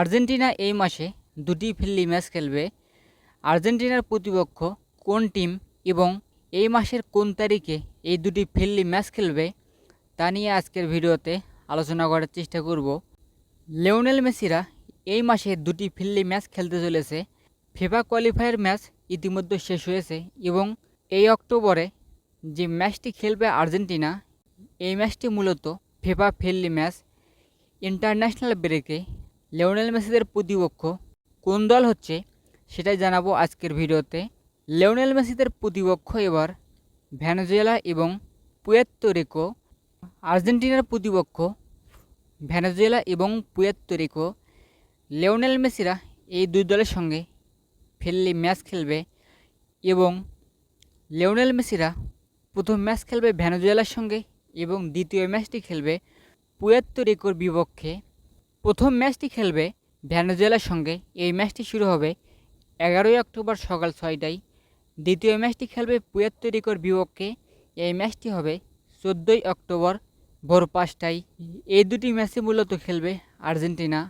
Argentina এই মাসে দুটি ফ্রেন্ডলি ম্যাচ খেলবে। আর্জেন্টিনার প্রতিপক্ষ কোন টিম এবং এই মাসের কোন তারিখে এই দুটি ফ্রেন্ডলি ম্যাচ খেলবে, তা নিয়ে আজকের ভিডিওতে আলোচনা করার চেষ্টা করব। লিওনেল মেসিরা এই মাসে দুটি ফ্রেন্ডলি ম্যাচ খেলতে চলেছে। ফিফা কোয়ালিফায়ার ম্যাচ ইতিমধ্যে শেষ হয়েছে এবং এই অক্টোবরে যে ম্যাচটি খেলবে আর্জেন্টিনা, এই ম্যাচটি মূলত ফিফা ফ্রেন্ডলি ম্যাচ ইন্টারন্যাশনাল ব্রেকে লিওনেল মেসিদের প্রতিপক্ষ কোন দল হচ্ছে সেটাই জানাব আজকের ভিডিওতে। লিওনেল মেসিদের প্রতিপক্ষ এবার ভেনেজুয়েলা এবং পুয়ের্তো রিকো। আর্জেন্টিনার প্রতিপক্ষ ভেনেজুয়েলা এবং পুয়ের্তো লেওনেল মেসিরা এই দুই দলের সঙ্গে ফ্রেন্ডলি ম্যাচ খেলবে এবং লেওনেল মেসিরা প্রথম ম্যাচ খেলবে ভেনেজুয়েলার সঙ্গে এবং দ্বিতীয় ম্যাচটি খেলবে পুয়ের্তো বিপক্ষে। প্রথম ম্যাচটি খেলবে ভ্যানেজুয়েলার সঙ্গে। এই ম্যাচটি শুরু হবে এগারোই অক্টোবর সকাল ছয়টায়। দ্বিতীয় ম্যাচটি খেলবে পুয়াত্তরিকর বিপক্ষে। এই ম্যাচটি হবে চোদ্দোই অক্টোবর ভোর পাঁচটায়। এই দুটি ম্যাচে মূলত খেলবে আর্জেন্টিনা।